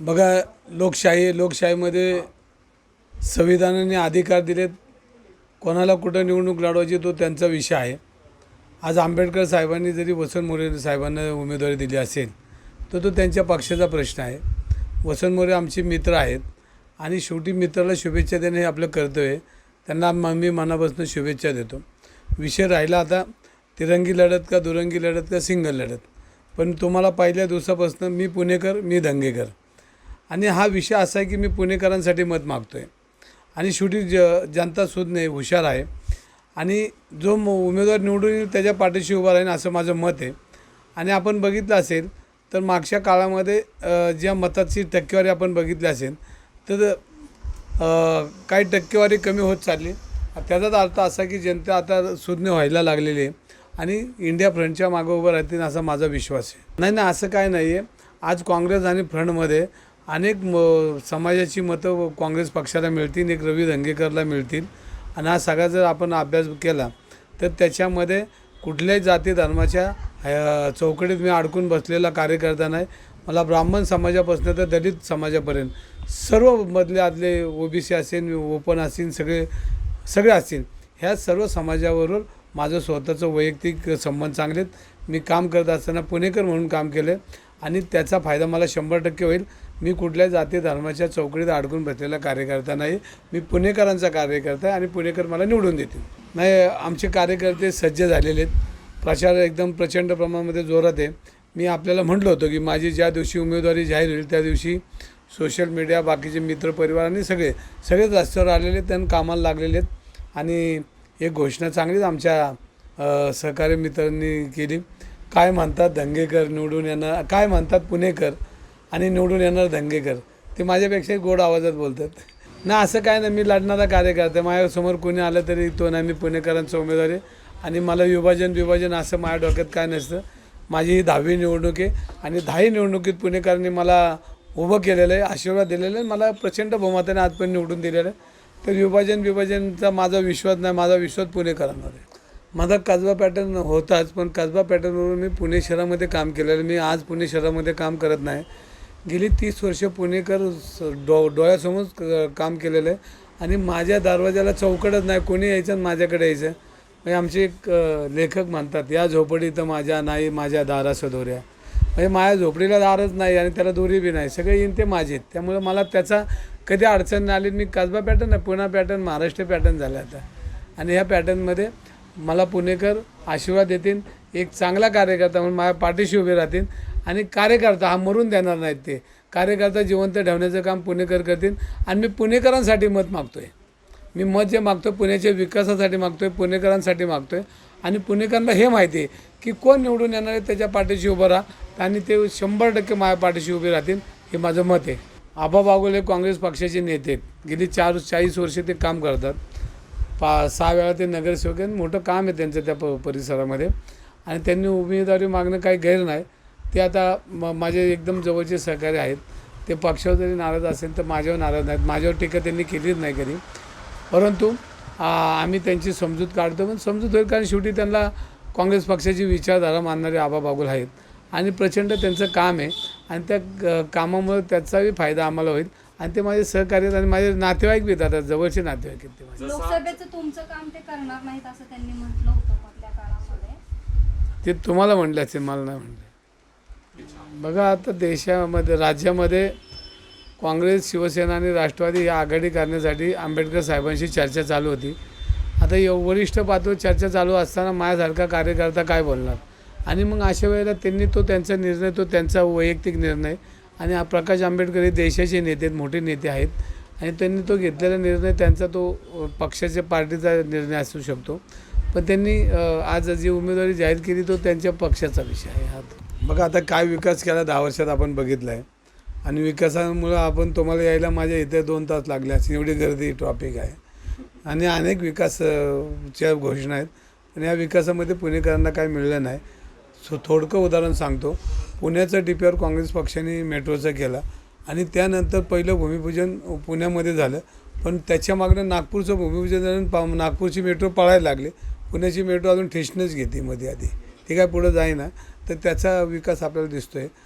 बघा लोकशाही लोकशाहीमध्ये संविधानाने अधिकार दिलेत. कोणाला कुठं निवडणूक लढवायची तो त्यांचा विषय आहे. आज आंबेडकर साहेबांनी जरी वसंत मोरे साहेबांना उमेदवारी दिली असेल तर तो त्यांच्या पक्षाचा प्रश्न आहे. वसंत मोरे आमचे मित्र आहेत आणि शेवटी मित्राला शुभेच्छा देणे हे आपलं कर्तव्य आहे. त्यांना म- मी मनापासून शुभेच्छा देतो. विषय राहिला आता तिरंगी लढत का दुरंगी लढत का सिंगल लढत. पण तुम्हाला पहिल्या दिवसापासून मी पुणेकर मी दंगेकर. आणि हा विषय असा आहे की मी पुणेकरांसाठी मत मागतो आहे आणि शेवटी ज जनता सुज्ञ हुशार आहे. आणि जो म- उमेदवार निवडून येईल त्याच्या पाठीशी उभा राहील असं माझं मत आहे. आणि आपण बघितलं असेल तर मागच्या काळामध्ये ज्या मताची टक्केवारी आपण बघितली असेल तर काही टक्केवारी कमी होत चालली. त्याचाच अर्थ असा की जनता आता सुज्ञ व्हायला लागलेली आहे. आणि इंडिया फ्रंटच्या मागं उभं राहतील असा माझा विश्वास आहे. नाही नाही असं काय नाही आहे आज काँग्रेस आणि फ्रंटमध्ये अनेक म समाजाची मतं काँग्रेस पक्षाला मिळतील एक रवी धंगेकरला मिळतील. आणि हा सगळा जर आपण अभ्यास केला तर त्याच्यामध्ये कुठल्याही जाती धर्माच्या चौकटीत मी अडकून बसलेला कार्यकर्ता नाही. मला ब्राह्मण समाजापासून तर दलित समाजापर्यंत. सर्व मधले आदले ओबीसी असेल ओपन असेल सगळे सगळे असतील ह्या सर्व समाजाबरोबर माझं स्वतःचं वैयक्तिक संबंध चांगलेत. मी काम करत असताना पुणेकर म्हणून काम केलं आणि त्याचा फायदा मला शंभर टक्के होईल. मी कुठल्या जाती धर्माच्या चौकडीत अडकून बसलेला कार्यकर्ता नाही. मी पुणेकरांचा कार्यकर्ता आहे आणि पुणेकर मला निवडून देतील. नाही आमचे कार्यकर्ते सज्ज झालेले आहेत. प्रचार एकदम प्रचंड प्रमाणामध्ये जोरात आहे. मी आपल्याला म्हटलं होतं की माझी ज्या दिवशी उमेदवारी जाहीर होईल त्या दिवशी सोशल मीडिया बाकीचे मित्रपरिवार आणि सगळे सगळेच रस्त्यावर आलेले आहेत त्यांना कामाला लागलेले आहेत. आणि एक घोषणा चांगलीच आमच्या सहकारी मित्रांनी केली. काय म्हणतात दंगेकर निवडून येणार काय म्हणतात पुणेकर? आणि निवडून येणार दंगेकर. ते माझ्यापेक्षा गोड आवाजात बोलतात. ना असं काय नाही मी लढणारा कार्यकर्ता माझ्यासमोर कोणी आलं तरी तो नाही मी पुणेकरांचा उमेदवार आहे. आणि मला विभाजन विभाजन असं माझ्या डोक्यात काय नसतं. माझी ही दहावी निवडणूक आहे आणि दहाही निवडणुकीत पुणेकरांनी मला उभं केलेलं आहे आशीर्वाद दिलेला आहे. मला प्रचंड बहुमताने आजपर्यंत निवडून दिलेलं आहे. तर विभाजन विभाजनचा माझा विश्वास नाही माझा विश्वास पुणेकरांवर आहे. माझा कसबा पॅटर्न होताच पण कसबा पॅटर्नवरून मी पुणे शहरामध्ये काम केलेलं आहे. मी आज पुणे शहरामध्ये काम करत नाही. गेली तीस वर्ष पुणेकर स- डो डोळ्यासमोर क- काम केलेलं आहे. आणि माझ्या दरवाजाला चौकटच नाही कोणी यायचं आणि माझ्याकडे यायचं. म्हणजे आमचे एक लेखक म्हणतात या झोपडीत माझ्या नाही माझ्या दारास दोऱ्या म्हणजे माझ्या झोपडीला दारच नाही आणि त्याला दोरी बी नाही. सगळे येईन ते माझे आहेत. त्यामुळे मला त्याचा कधी अडचण नाही आली. मी कसबा पॅटर्न आहे पुणा पॅटर्न महाराष्ट्र पॅटर्न झाला आता. आणि ह्या पॅटर्नमध्ये मला पुणेकर आशीर्वाद देतील. एक चांगला कार्यकर्ता म्हणून माझ्या पाठीशी उभे राहतील. आणि कार्यकर्ता हा मरून देणार नाहीत ते. कार्यकर्ता जिवंत ठेवण्याचं काम पुणेकर करतील आणि मी पुणेकरांसाठी मत मागतो आहे मी मत जे मागतो पुण्याच्या विकासासाठी मागतो आहे पुणेकरांसाठी मागतो आहे आणि पुणेकरांना हे माहिती आहे की कोण निवडून येणार आहे त्याच्या पाठीशी उभं राहा. आणि ते शंभर टक्के माझ्या पाठीशी उभे राहतील हे माझं मत आहे. आबा बागुल हे काँग्रेस पक्षाचे नेते आहेत. गेली चार चाळीस वर्षे ते काम करतात. पा सहा वेळा ते नगरसेवक मोठं काम आहे त्यांचं त्या प परिसरामध्ये. आणि त्यांनी उमेदवारी मागणं काही गैर नाही. ते आता म माझे एकदम जवळचे सहकारी आहेत. ते पक्षावर जरी नाराज असेल तर माझ्यावर नाराज नाहीत. माझ्यावर टीका त्यांनी केलीच नाही कधी. परंतु आम्ही त्यांची समजूत काढतो. पण समजूत होईल कारण शेवटी त्यांना काँग्रेस पक्षाची विचारधारा मानणारे आबा बागुल आहेत. आणि प्रचंड त्यांचं काम आहे. आणि त्या कामामुळे त्याचाही फायदा आम्हाला होईल. आणि ते माझे सहकारी आहेत आणि माझे नातेवाईक बी आता जवळचे नातेवाईक आहेत ते माझे. लोकसभेचं तुमचं काम ते करणार नाहीत असं त्यांनी म्हटलं होतं मधल्या काळामध्ये? ते तुम्हाला म्हणले असेल मला नाही म्हणले बघा आता देशामध्ये राज्यामध्ये काँग्रेस शिवसेना आणि राष्ट्रवादी ही आघाडी करण्यासाठी आंबेडकर साहेबांशी चर्चा चालू होती. आता एव वरिष्ठ पातळीवर चर्चा चालू असताना माझ्यासारखा कार्यकर्ता काय बोलणार? आणि मग अशा वेळेला त्यांनी तो त्यांचा निर्णय तो त्यांचा वैयक्तिक निर्णय आणि हा प्रकाश आंबेडकर हे देशाचे नेते आहेत मोठे नेते आहेत आणि त्यांनी तो घेतलेला निर्णय त्यांचा तो पक्षाच्या पार्टीचा निर्णय असू शकतो. पण त्यांनी आज जी उमेदवारी जाहीर केली तो त्यांच्या पक्षाचा विषय आहे हा. बघा आता काय विकास केला दहा वर्षात आपण बघितला आहे आणि विकासामुळं आपण तुम्हाला यायला माझ्या इथे दोन तास लागले. असतील एवढी गर्दी ट्रॉफिक आहे. आणि अनेक विकास च्या घोषणा आहेत. पण या विकासामध्ये पुणेकरांना काय मिळलं नाही. सो थोडकं उदाहरण सांगतो. पुण्याचं डी पी आर काँग्रेस पक्षाने मेट्रोचं केलं. आणि त्यानंतर पहिलं भूमिपूजन पुण्यामध्ये झालं. पण त्याच्या मागणं नागपूरचं भूमिपूजन झालं पा नागपूरची मेट्रो पळायला लागली. पुण्याची मेट्रो अजून ठेशनच घेते मध्ये आधी. ती काय पुढं जाईना तर त्याचा विकास आपल्याला दिसतो आहे